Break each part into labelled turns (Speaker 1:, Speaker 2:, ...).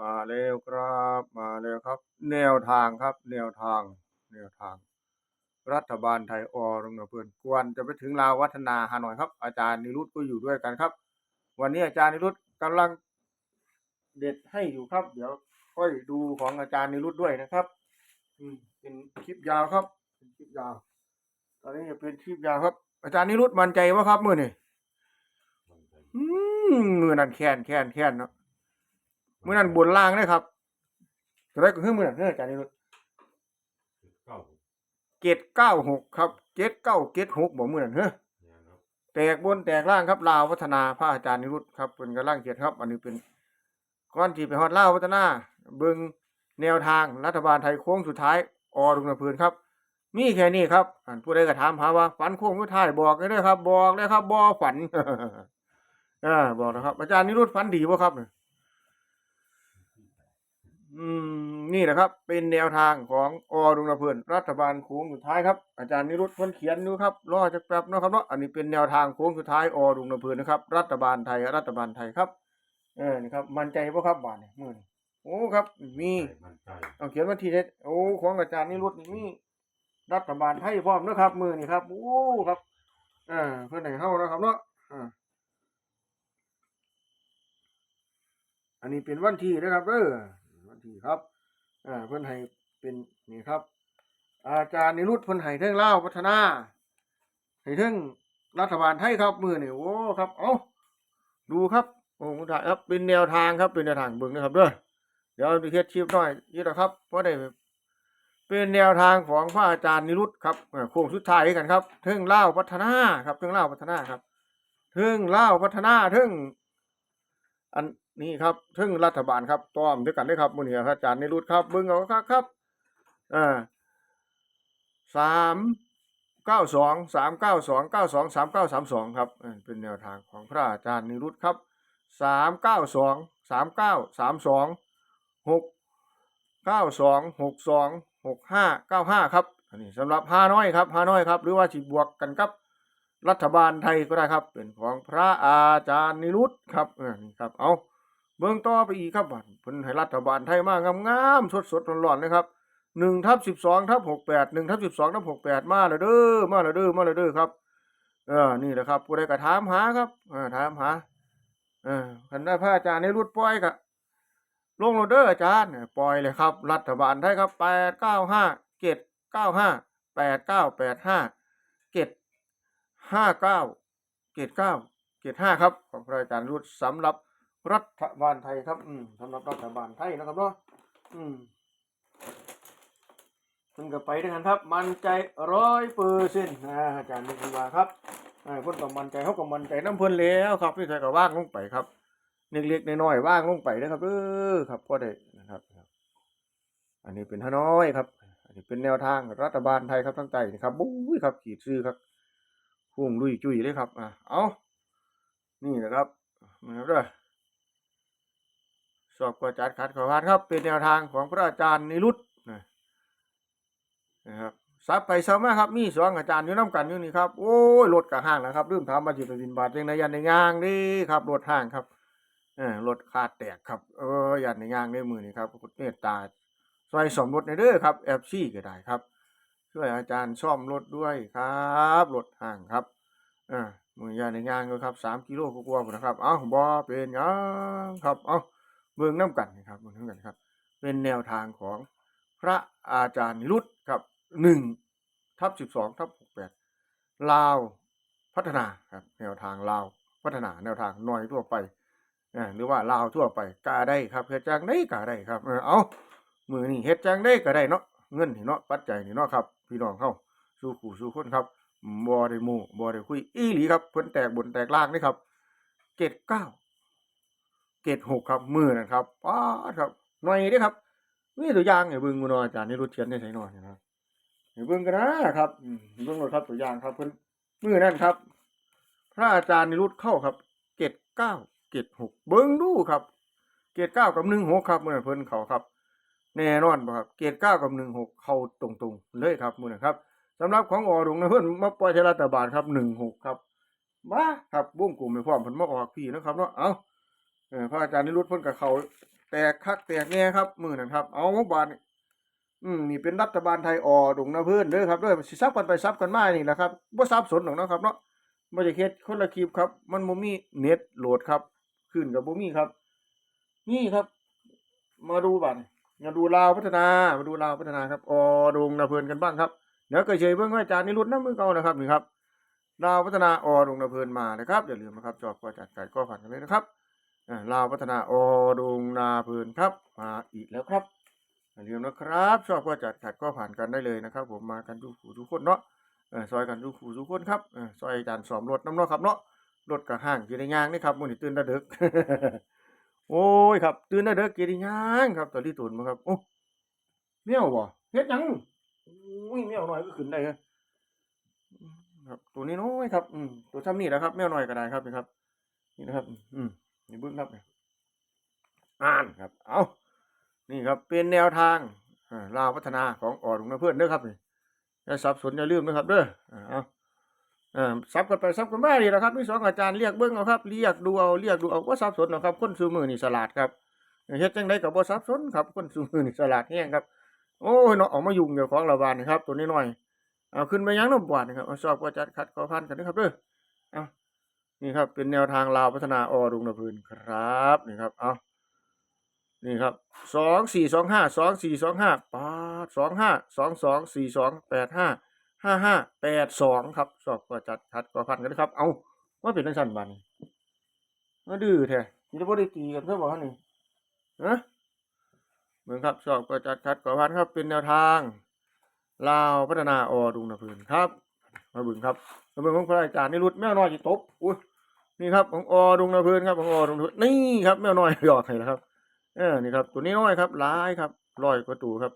Speaker 1: มาแล้วครับ มาแล้วครับ แนวทางครับ แนวทาง แนวทาง รัฐบาลไทยอรงเพื่อนกวนจะไปถึงลาววัฒนาฮานอยครับ อาจารย์นิรุตก็อยู่ด้วยกันครับ วันนี้อาจารย์นิรุตกำลังเด็ดให้อยู่ครับ เดี๋ยวค่อยดูของอาจารย์นิรุตด้วยนะครับ อืมเป็นคลิปยาวครับเป็นคลิปยาว ตอนนี้จะเป็นคลิปยาวครับ อาจารย์นิรุตมั่นใจว่าครับมือนี่อืมมือนั่นแค้นแค้นแค้นเนาะ มื่อนั่นบนล่างเลยครับตัวแรกก็คือมือนั่นเด้ออาจารย์นิรุต
Speaker 2: เก้า
Speaker 1: เกตเก้าหกครับเกตเก้าเกตหกบอกเมื่อนั่นเฮ้อ
Speaker 2: เนี่ย
Speaker 1: แตกบนแตกล่างครับลาวพัฒนาพระอาจารย์นิรุตครับเป็นกำลังเกียรติครับ อันนี้เป็นก้อนที่ไปฮอดลาวพัฒนา เบิงแนวทางรัฐบาลไทยโค้งสุดท้ายอรุณพื้นครับ มีแค่นี้ครับอันผู้ใดก็ถามหาว่าฝันโค้งสุดท้ายบอกเลยครับ บอกเลยครับบ่ฝันอ่าบอกนะครับ อาจารย์นิรุตฝันดีบ่ครับเนี่ย อืมนี่แหละครับ เป็นแนวทางของอรุณพื้นรัฐบาลโค้งสุดท้ายครับอาจารย์นิรุตเพิ่นเขียนอยู่ครับรอจักแป๊บเนาะครับเนาะอันนี้เป็นแนวทางโค้งสุดท้ายอรุณพื้นนะครับ รัฐบาลไทยรัฐบาลไทยครับเออนี่ครับมั่นใจบ่ครับบาดนี่มื้อนี้โอ้ครับ มี
Speaker 2: ใจมั่นใจ
Speaker 1: เอาเขียนวันที่เด็ดโอ้ของอาจารย์นิรุตนี่มีรัฐบาลไทยพร้อมเนาะครับมื้อนี้ครับโอ้ครับเออเพิ่นให้เฮาเนาะครับเนาะอ่าอันนี้เป็นวันที่นะครับเด้อวัน ทีครับอ่าเพิ่อนให้เป็นนี่ครับ อาจารย์นิรุตเพิ่นให้เทิงเลาวพัฒนาให้เทิงรัฐบาลไทยครับมื้อนี้โอ้ครับเอ้าดูครับโอ้คุณถ่ายครับเป็นแนวทางครับเป็นแนวทางเบิ่งนะครับเด้อเดี๋ยวไปเฮ็ดคลิปหน่อยนี่แหละครับเพราะได้เป็นแนวทางของพระอาจารย์นิรุตครับเอ่อโค้งสุดท้ายกันครับเทิงเล่าวพัฒนาครับเทิงเล่าวพัฒนาครับเทิงเล่าวพัฒนาเทิง อันนี้ครับเทิงรัฐบาลครับต้อมด้วยกันด้วยครับมื้อนี้ครับอาจารย์นิรุตครับเบิ่งเอาครับครับอ่าสามเก้าสองสามเก้าสองเก้าสองสามเก้าสามสองครับเป็นแนวทางของพระอาจารย์นิรุตครับสามเก้าสองสามเก้าสามสองหกเก้าสองหกสองหกห้าเก้าห้าครับอันนี้สำหรับฮาน้อยครับฮาน้อยครับ หรือว่าจีบวกกันครับ รัฐบาลไทยก็ได้ครับ เป็นของพระอาจารย์นิรุตครับเออนี่ครับเอาเบิ่งต่อไปอีกครับบัดเพิ่นให้รัฐบาลไทยมากงามๆสดๆร้อนๆเลยครับหนึ่งทับสิบสองทับหกแปดหนึ่งทับสิบสองทับหกแปดมาเลยเด้อมาเลยเด้อมาเลยเด้อครับเออนี่แหละครับผู้ใดก็ถามหาครับเออถามหาเออคันได้พระอาจารย์ในรุดปล่อยกะลงโรเดอร์อาจารย์เนี่ยปล่อยเลยครับ รัฐบาลไทยครับแปดเก้าห้าเกตเก้าห้าแปดเก้าแปดห้าเกต ห้าเก้าเกตเก้าเกตห้าครับ ของพระอาจารย์รุดสำหรับรัฐบาลไทยครับ อืมสำหรับรัฐบาลไทยนะครับเนาะอืมคุณก็ไปด้วยกันครับ มันใจร้อยเปอร์เซ็นต์นะอาจารย์นิคุณว่าครับอ่าเพิ่นก็มั่นใจเขาก็มั่นใจน้ำเพิ่นแล้วครับพี่ชายก็ว่างลงไปครับเล็กๆน้อยๆว่างลงไปนะครับเออครับก็ได้นะครับอันนี้เป็นฮานอยครับ อันนี้เป็นแนวทางรัฐบาลไทยครับทั้งใจนี่ครับบุ้ยครับขีดซื้อครับ พุ่งลุยจุยเลยครับอ่าเอานี่นะครับนะครับเด้อสอบกว่าจัดขัดขอพานครับ เป็นแนวทางของพระอาจารย์นิรุตนะครับซับไปซับมาครับ มีสองอาจารย์อยู่น้ำกันอยู่นี่ครับ โอ้ยรถกะห้างนะครับลืมถามมาจิตไปบินบาทยังในยันในยางนี่ครับรถห้างครับเออรถขาดแตกครับเออยันในยางในมือนี่ครับคุณเมตตาซอยสมรถในเด้อครับแอฟซี่ก็ได้ครับ ช่วยอาจารย์ซ่อมรถด้วยครับรถห้างครับอ่ามือยันในยางก็ครับสามกิโลกว่าๆนะครับ เอ้าบอเป็นยังครับ เอ้าเบิ่งน้ำกันนะครับเบิ่งน้ำกันครับ เป็นแนวทางของพระอาจารย์นิรุตครับหนึ่งทับสิบสองทับหกแปดลาวพัฒนาครับ แนวทางลาวพัฒนาแนวทางน่อยทั่วไปเอ่อหรือว่าลาวทั่วไปกาได้ครับเฮ็ดจังได้กาได้ครับ เออเอามือนี่เฮ็ดจังได้ก็ได้เนาะเงินนี่เนาะปัจจัยนี่เนาะครับ พี่น้องเฮาสู่ขู่สู่คนครับบ่ได้มูบ่ได้คุย อีหลีครับเพิ่นแตกบนแตกล่างนี่ครับเกตเก้าเกตหกครับมือนั่นครับป๊าครับหน่อยเด้ครับมีตัวอย่างให้เบิ่งมือนอาจารย์นี่รู้เขียนได้ไสเนาะนี่นะให้เบิ่งกันนะครับเบิ่งเลยครับตัวอย่างครับเพิ่นมือนั่นครับ พระอาจารย์นิรุตเข้าครับ เกตเก้าเกตหกเบิ่งดูครับ เกตเก้ากับหนึ่งหกครับมือเพิ่นเขาครับ แน่นอนบ่ครับเกตเก้ากับหนึ่งหกเข้าตรงๆเลยครับมือนั้นครับสำหรับของออรุงนะเพิ่อนมาปล่อยเทรัฐบาลครับหนึ่งหกครับมาครับวงกลุ่มไปพร้อมเพิ่นมาออกพี่นะครับเนาะเอาเออพระอาจารย์นิรุตเพ่นกับเขาแตกคักแตกแน่ครับมือนั่นครับ เอาบานนี่อืมนี่เป็นรัฐบาลไทยออดงนาเพื่อนเด้อครับเด้อสิซับกันไปซับกันมานี่แหละครับบ่ซับสนหรอกนะครับเนาะบ่ได้เฮ็ดคนละคลิปครับ มันบ่มีเน็ตโหลดครับ ขึ้นกับบ่มีครับ นี่ครับ มาดูบัด มาดูลาวพัฒนามาดูลาวพัฒนาครับอ่อดงนาเพื่อนกันบ้างครับเดี๋ยวก็เฉยเบิ่งว่าอาจารย์นิรุตนำมือเก่านะครับนี่ครับลาวพัฒนาอ่อดงนาเพื่อนมานะครับอย่าลืมนะครับจอบก็จัดการก็ฝันกันเลยนะครับอ่าลาวพัฒนาอดงนาเพลินครับมาอีกแล้วครับอย่าลืมนะครับ ชอบก็จัดขัดก็ผ่านกันได้เลยนะครับ ผมมากันทุกผู้ทุกคนเนาะซอยกันทุกผู้ทุกคนครับซอยอาจารย์สอมรถน้ำเนาะครับเนาะรถกับห้างกี่ได้ย่างนี่ครับมือนี้ตื่นแตาเด็ก โอ้ยครับตื่นแตาเด็กกี่ได้ย่างครับตอนที่ตุนมาครับโอ้เมียวบ่เฮ็ดหยังอุ้ยเมียวหน่อยก็ขึ้นได้ครับตัวนี้น้อยครับอืมตัวซ้ำนี่แหละครับแมวหน่อยก็ได้ครับนี่ครับ นี่นะครับ อืมนี่เบิ้งครับอ่านครับ เอานี่ครับเป็นแนวทางอ่าลาวพัฒนาของอ่อหลวงนะเพื่อนเด้อครับนี่อย่าสับสนอย่าลืมนะครับเด้ออ่า เอาอ่าซับกันไปซับกันมาดีแหละครับมีสองอาจารย์เรียกเบิ้งเอาครับเรียกดูเอาเรียกดูเอาว่าสับสนเนาะครับคนซูมือนี่สลัดครับเฮ็ดจังไดกับบ่สับสนครับคนซูมือนี่สลัดแห้งครับโอ้ยเนาะออกมายุ่งเกี่ยวของระบาดนี่ครับ ตัวนี้หน่อยเอาขึ้นไปยังน้ำบวาดนะครับเอาชอบก็จัดคัดขอพันกันนะครับเด้อเอานี่ครับ เป็นแนวทางลาวพัฒนาอดุงนพื้นครับนี่ครับเอานี่ครับสองสี่สองห้าสองสี่สองห้าปาสองห้าสองสองสี่สองแปดห้า ห้าห้าแปดสองครับ สอบก็จัดคัดก็พันกันนะครับ เอาว่าเป็นนังสันบันมาดื้อแท้ยี่ได้บ่ได้ตีกันเพื่อบอกนี่ฮะเหมือนครับ สอบก็จัดคัดก็พันครับ เป็นแนวทางลาวพัฒนาอดุงนพื้นครับ มาบึงครับมาบิ่งของพระอาจารย์นี่รุดแมวน้อยจิตบอุ้ยนี่ครับของอดุงนาเพลินครับของอดุงนาเพลินนี่ครับแมวน้อยหยอกให้แล้วครับเออนี่ครับ ตัวนี้น้อยครับหลายครับร้อยกว่าตัวครับ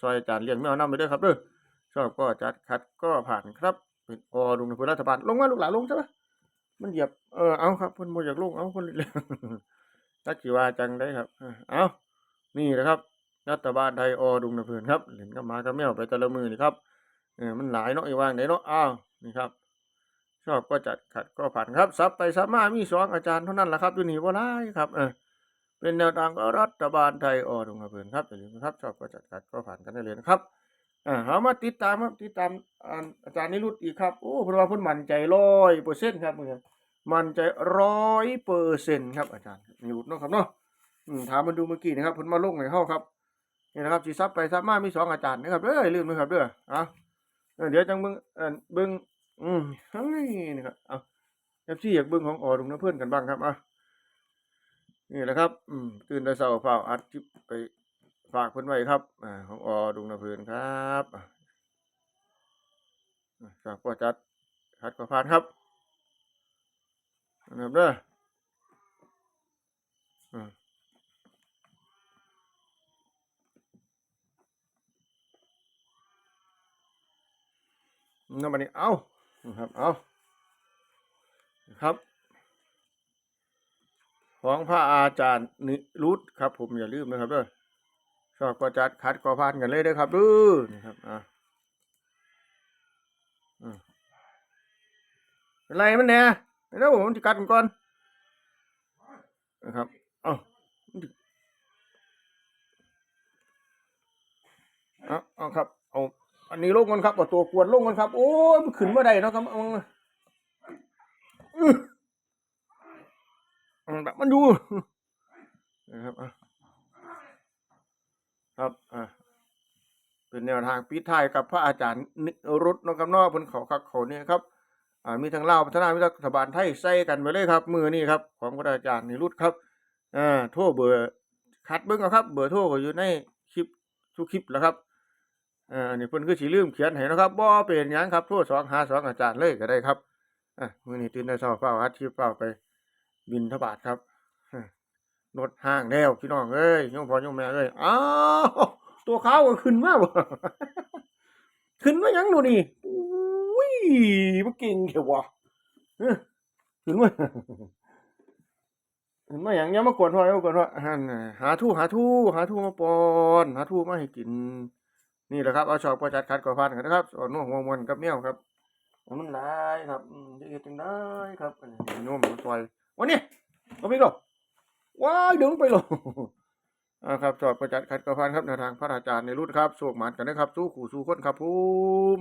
Speaker 1: ซอยอาจารย์เลี้ยงแมวน้ำไปด้วยครับเด้อ ชอบก็จัดคัดก็ผ่านครับเป็นอดุงนพลินรัฐบาลลงมาลูกหลานลงใช่ปะมันเหยียบเออเอาครับเพิ่นบ่อยากลงเอาคนเล็กๆตักสิว่าจังได้ครับเอานี่นะครับ รัฐบาลไทยอดุงนพลินครับเล่นกับหมากับแมวไปแต่ละมือนี่ครับเออมันหลายเนาะอีว่างไหนเนาะอ้าวนี่ครับ ชอบก็จัดขัดก็ผ่านครับซับไปซับมามีสองอาจารย์เท่านั้นแหละครับอยู่นี่ว่าไรครับเออเป็นแนวทางของรัฐบาลไทยออดงกระเพื่อนครับอย่าลืมนะครับ ชอบก็จัดขัดก็ผ่านกันได้เลยนะครับ อ่าเอามาติดตามครับติดตามอาจารย์นิรุตอีกครับโอ้เพราะว่าเพิ่นมั่นใจร้อยเปอร์เซ็นต์ครับเพื่อนมั่นใจร้อยเปอร์เซ็นต์ครับอาจารย์นิรุตเนาะครับเนาะถามมาดูเมื่อกี้นะครับเพิ่นมาลงในห้องครับนี่นะครับสีซับไปซับมามีสองอาจารย์นะครับเด้ออย่าลืมนะครับเด้ออะเดี๋ยวจังเบิ่งเออเบิ่งอืมเฮ้ยนี่ครับเอาเอฟซีอยากเบิ่งของออดุงน้ำเพื่อนกันบ้างครับอะนี่แหละครับ อืมตื่นแต่เช้าเฝ้าอัดคลิปไป ฝากเพิ่นไว้ครับอของอดุงน้ำเพื่อนครับอะอะฝากก็จัดคัดก็ผ่านครับนะครับเด้ออ่น้ำมันนี่เอานะครับ เอาครับ ของพระอาจารย์นิรุตครับ ผมอย่าลืมนะครับเด้อ ชอบก็จัดคัดก็ผ่านกันเลยเด้อครับด้อนี่ครับอ่าอืมเป็นไรมันเนี่ยเดี๋ยวผมจะกัดมันก่อนนะครับเอาเอาเอาครับเอาอันนี้ลงกันครับตัวกวนลงกันครับ โอ้ยมันขึ้นมาได้เนาะครับเอามาอื้อเอาแบบมันดูนะครับอะ ครับอะเป็นแนวทางปิดท้ายกับพระอาจารย์นิรุตนาะครับนาะเพิ่นเขาคักเขาเนี่ยครับอ่ามีทั้งลาพัฒนามีทั้งรัฐบาลไทยใส่กันไปเลยครับ มือนี่ครับ ของพระอาจารย์นิรุตครับอ่าโทรเบอร์คัดเบิ่งเอาครับ เบอร์โทรก็อยู่ในคลิปทุกคลิปแล้วครับอ่านนี้เพิ่นคือสิลืมเขียนให้นะครับบ่เป็นยังครับโทรสองหาสองอาจารย์เลยก็ได้ครับอะมือนี้ตื่นแต่เช้าเฝ้าอาชีพเฝ้าไปบินทบาทครับ รถห้างแล้วพี่น้องเอ้ยยมพ่อยมแม่เอ้ยอ้าวตัวเขาก็ขึ้นมาบ่ขึ้นมายังดูนี่อุ้ยบ่เก่งแค่ว่ะเอ้อขึ้นมาขึ้นมาหยังอย่ามากวนพ่ออย่ามากวนพ่อหันหาทู่หาทู่หาทู่มาปอนหาทู่มาให้กิน นี่แหละครับเอาชอบประจัดคัดก่อพันกันนะครับสอนนุ่หัวมวนกับเมี่ยวครับเอามันหลายครับจะเฮ็ดจังได้ครับนุ่มมันซอยวันนี้ก็มีหรอก ว้ายดึงไปลงนะครับสอบประจัดขัดกระพันครับแนวทางพระอาจารย์ในรุ่นครับโศกหมานกันนะครับสู้ขู่สู้คนครับผม